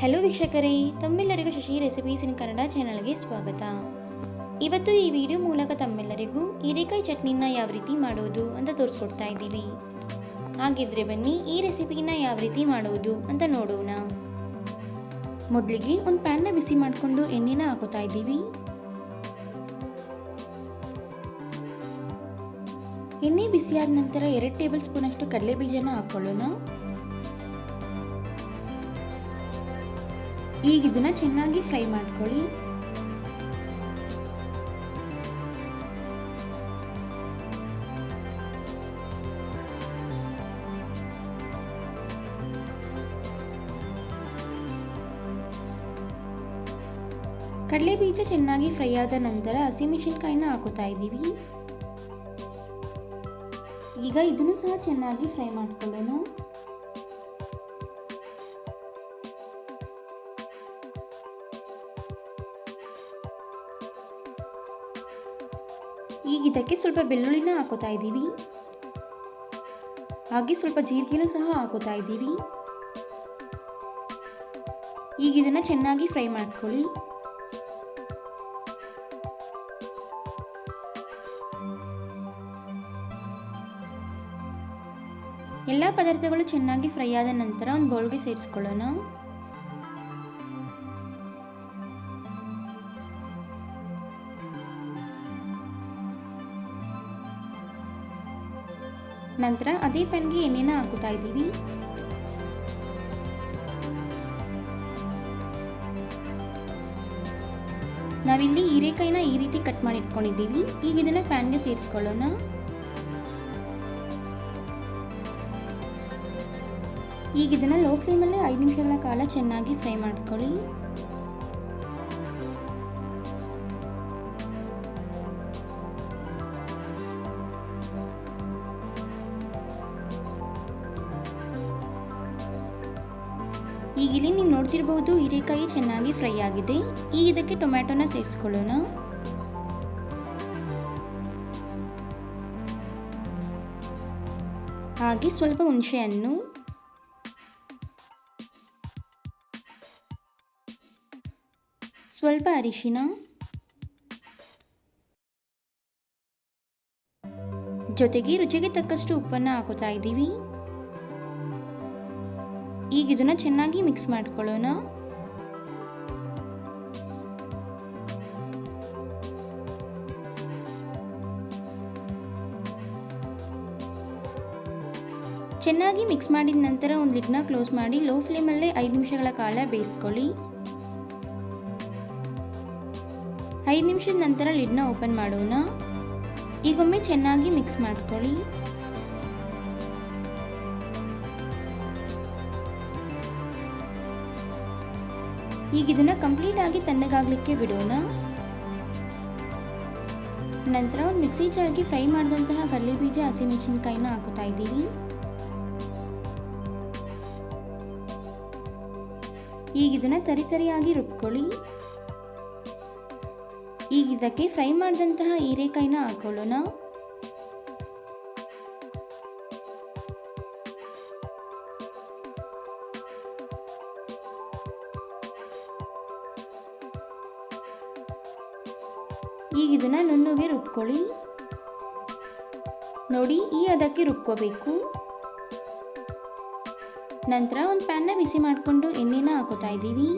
Hello ವೀಕ್ಷಕರೇ, ತಮ್ಮೆಲ್ಲರಿಗೂ Shashi recipes ಇನ್ ಕನ್ನಡ ಚಾನಲ್ಗೆ ಸ್ವಾಗತ. ಇವತ್ತು ಈ ವಿಡಿಯೋ ಮೂಲಕ ತಮ್ಮೆಲ್ಲರಿಗೂ ಹೀರೆಕಾಯಿ ಚಟ್ನಿನ ಯಾವ ರೀತಿ ಮಾಡೋದು ಅಂತ ತೋರಿಸ್ಕೊಡ್ತಾ ಇದ್ದೀವಿ. ಹಾಗಿದ್ರೆ ಬನ್ನಿ ಈ ರೆಸಿಪಿನ ಯಾವ ರೀತಿ ಮಾಡೋದು ಅಂತ ನೋಡೋಣ. ಮೊದಲಿಗೆ ಒಂದು ಪ್ಯಾನ್ನ ಬಿಸಿ ಮಾಡಿಕೊಂಡು ಎಣ್ಣೆನ ಹಾಕೋತಾ ಇದ್ದೀವಿ. ಎಣ್ಣೆ ಬಿಸಿಯಾದ ನಂತರ ಎರಡು ಟೇಬಲ್ ಸ್ಪೂನಷ್ಟು ಕಡಲೆ ಬೀಜನ ಹಾಕೊಳ್ಳೋಣ. ಈಗ ಇದನ್ನ ಚೆನ್ನಾಗಿ ಫ್ರೈ ಮಾಡ್ಕೊಳ್ಳಿ. ಕಡಲೆ ಬೀಜ ಚೆನ್ನಾಗಿ ಫ್ರೈ ಆದ ನಂತರ ಹಸಿಮೆಣಸಿನ್ಕಾಯಿನ ಹಾಕೋತಾ ಇದ್ದೀವಿ. ಈಗ ಇದನ್ನು ಸಹ ಚೆನ್ನಾಗಿ ಫ್ರೈ ಮಾಡ್ಕೊಳ್ಳೋಣ. ಈಗ ಇದಕ್ಕೆ ಸ್ವಲ್ಪ ಬೆಳ್ಳುಳ್ಳಿನ ಹಾಕೋತಾ ಇದ್ದೀವಿ. ಹಾಗೆ ಸ್ವಲ್ಪ ಜೀರಿಗೆನೂ ಸಹ ಹಾಕೋತಾ ಇದ್ದೀವಿ. ಈಗ ಇದನ್ನು ಚೆನ್ನಾಗಿ ಫ್ರೈ ಮಾಡ್ಕೊಳ್ಳಿ. ಎಲ್ಲ ಪದಾರ್ಥಗಳು ಚೆನ್ನಾಗಿ ಫ್ರೈ ಆದ ನಂತರ ಒಂದು ಬೌಲ್ಗೆ ಸೇರಿಸ್ಕೊಳ್ಳೋಣ. ನಂತರ ಅದೇ ಪ್ಯಾನ್ಗೆ ಎಣ್ಣೆನ ಹಾಕುತ್ತಾ ಇದ್ದೀವಿ. ನಾವಿಲ್ಲಿ ಹೀರೆಕಾಯಿನ ಈ ರೀತಿ ಕಟ್ ಮಾಡಿ ಇಟ್ಕೊಂಡಿದ್ದೀವಿ. ಈಗ ಇದನ್ನ ಪ್ಯಾನ್ಗೆ ಸೇರಿಸ್ಕೊಳ್ಳೋಣ. ಈಗ ಇದನ್ನ ಲೋ ಫ್ಲೇಮಲ್ಲೇ ಐದು ನಿಮಿಷಗಳ ಕಾಲ ಚೆನ್ನಾಗಿ ಫ್ರೈ ಮಾಡ್ಕೊಳ್ಳಿ. ಈಗ ಇಲ್ಲಿ ನೀವು ನೋಡ್ತಿರ್ಬೋದು, ಹೀರೆಕಾಯಿ ಚೆನ್ನಾಗಿ ಫ್ರೈ ಆಗಿದೆ. ಈಗ ಇದಕ್ಕೆ ಟೊಮ್ಯಾಟೊನ ಸೇರಿಸ್ಕೊಳ್ಳೋಣ. ಹಾಗೆ ಸ್ವಲ್ಪ ಹುಣಸೆಹಣ್ಣು. ಸ್ವಲ್ಪ ಅರಿಶಿನ ಜೊತೆಗೆ ರುಚಿಗೆ ತಕ್ಕಷ್ಟು ಉಪ್ಪನ್ನು ಹಾಕೋತಾ ಇದ್ದೀವಿ. ಈಗ ಇದನ್ನ ಚೆನ್ನಾಗಿ ಮಿಕ್ಸ್ ಮಾಡ್ಕೊಳ್ಳೋಣ. ಚೆನ್ನಾಗಿ ಮಿಕ್ಸ್ ಮಾಡಿದ ನಂತರ ಒಂದು ಲಿಡ್ನ ಕ್ಲೋಸ್ ಮಾಡಿ ಲೋ ಫ್ಲೇಮಲ್ಲೇ ಐದು ನಿಮಿಷಗಳ ಕಾಲ ಬೇಯಿಸ್ಕೊಳ್ಳಿ. ಐದು ನಿಮಿಷದ ನಂತರ ಲಿಡ್ನ ಓಪನ್ ಮಾಡೋಣ. ಈಗೊಮ್ಮೆ ಚೆನ್ನಾಗಿ ಮಿಕ್ಸ್ ಮಾಡ್ಕೊಳ್ಳಿ. ಈಗ ಇದನ್ನ ಕಂಪ್ಲೀಟ್ ಆಗಿ ತಣ್ಣಗಾಗ್ಲಿಕ್ಕೆ ಬಿಡೋಣ. ನಂತರ ಒಂದು ಮಿಕ್ಸಿ ಜಾರ್ಗೆ ಫ್ರೈ ಮಾಡಿದಂತಹ ಕಡಲೆ ಬೀಜ ಹಸಿಮೆಣಸಿನ್ಕಾಯಿನ ಹಾಕುತ್ತಾ ಇದ್ದೀವಿ ಈಗ ಇದನ್ನ ತರಿ ಸರಿಯಾಗಿ ರುಬ್ಕೊಳ್ಳಿ. ಈಗ ಇದಕ್ಕೆ ಫ್ರೈ ಮಾಡಿದಂತಹ ಹೀರೆಕಾಯಿನ ಹಾಕೊಳ್ಳೋಣ. ಈಗ ಇದನ್ನ ನುಣ್ಣಗೆ ರುಬ್ಕೊಳ್ಳಿ. ನೋಡಿ, ಈ ಅದಕ್ಕೆ ರುಬ್ಕೋಬೇಕು. ನಂತರ ಒಂದು ಪ್ಯಾನ್ನ ಬಿಸಿ ಮಾಡಿಕೊಂಡು ಎಣ್ಣೆನ ಹಾಕೋತಾ ಇದ್ದೀವಿ.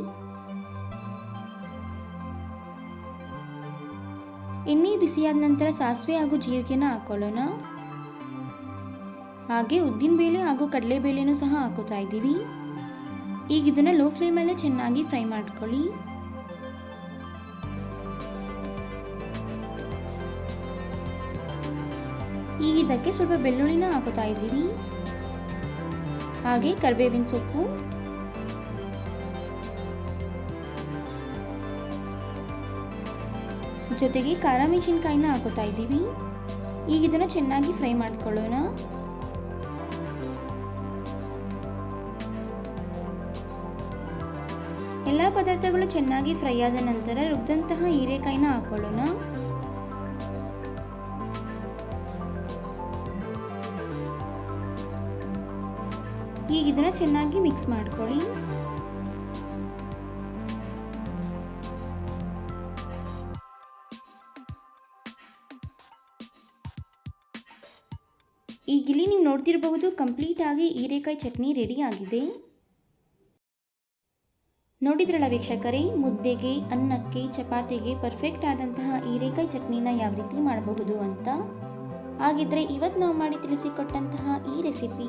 ಎಣ್ಣೆ ಬಿಸಿಯಾದ ನಂತರ ಸಾಸಿವೆ ಹಾಗೂ ಜೀರಿಗೆನ ಹಾಕೊಳ್ಳೋಣ. ಹಾಗೆ ಉದ್ದಿನಬೇಳೆ ಹಾಗೂ ಕಡಲೆಬೇಳೆನೂ ಸಹ ಹಾಕೋತಾ ಇದ್ದೀವಿ. ಈಗ ಇದನ್ನು ಲೋ ಫ್ಲೇಮಲ್ಲೇ ಚೆನ್ನಾಗಿ ಫ್ರೈ ಮಾಡ್ಕೊಳ್ಳಿ. ಇದಕ್ಕೆ ಸ್ವಲ್ಪ ಬೆಳ್ಳುಳ್ಳಿನ ಹಾಕೋತಾ ಇದ್ದೀವಿ. ಹಾಗೆ ಕರಿಬೇವಿನ ಸೊಪ್ಪು. ಜೊತೆಗೆ ಖಾರ ಮೆಣಸಿನ್ಕಾಯಿನ ಹಾಕೋತಾ ಇದ್ದೀವಿ. ಈಗ ಇದನ್ನು ಚೆನ್ನಾಗಿ ಫ್ರೈ ಮಾಡ್ಕೊಳ್ಳೋಣ. ಎಲ್ಲ ಪದಾರ್ಥಗಳು ಚೆನ್ನಾಗಿ ಫ್ರೈ ಆದ ನಂತರ ರುಬ್ಬಿದಂತಹ ಹೀರೆಕಾಯಿನ ಹಾಕೊಳ್ಳೋಣ. ಈಗ ಇದನ್ನು ಚೆನ್ನಾಗಿ ಮಿಕ್ಸ್ ಮಾಡ್ಕೊಳ್ಳಿ. ಈಗ ಇಲ್ಲಿ ನೀವು ನೋಡ್ತಿರಬಹುದು ಕಂಪ್ಲೀಟ್ ಕಂಪ್ಲೀಟಾಗಿ ಹೀರೆಕಾಯಿ ಚಟ್ನಿ ರೆಡಿ ಆಗಿದೆ. ನೋಡಿದ್ರಲ್ಲ ವೀಕ್ಷಕರೇ, ಮುದ್ದೆಗೆ, ಅನ್ನಕ್ಕೆ, ಚಪಾತಿಗೆ ಪರ್ಫೆಕ್ಟ್ ಆದಂತಹ ಹೀರೆಕಾಯಿ ಚಟ್ನಿನ ಯಾವ ರೀತಿ ಮಾಡಬಹುದು ಅಂತ? ಹಾಗಿದ್ರೆ ಇವತ್ತು ನಾವು ಮಾಡಿ ತಿಳಿಸಿಕೊಟ್ಟಂತಹ ಈ ರೆಸಿಪಿ